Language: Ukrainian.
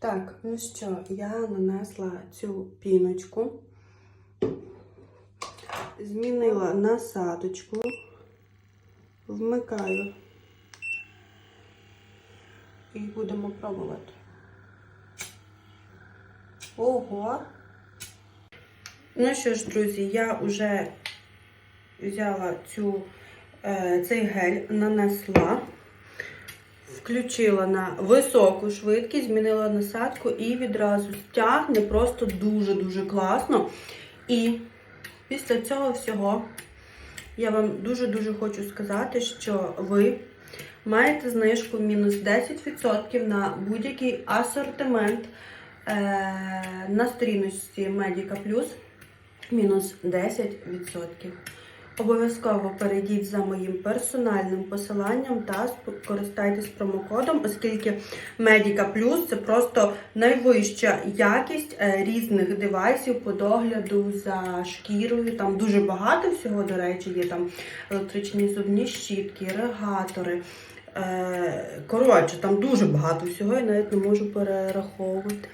Так, ну що, я нанесла цю піночку, змінила насадочку, вмикаю і будемо пробувати. Ого! Ну що ж, друзі, я вже взяла цю, е, цей гель, нанесла, включила на високу швидкість, змінила насадку і відразу стягне просто дуже-дуже класно. І після цього всього я вам дуже-дуже хочу сказати, що ви маєте знижку мінус 10% на будь-який асортимент е, на сторіночці Medica Plus мінус 10%. Обов'язково перейдіть за моїм персональним посиланням та скористайтесь промокодом, оскільки Medica Plus це просто найвища якість е, різних девайсів по догляду за шкірою. Там дуже багато всього, до речі, є там електричні зубні щітки, регатори. Е, Коротше, там дуже багато всього, я навіть не можу перераховувати.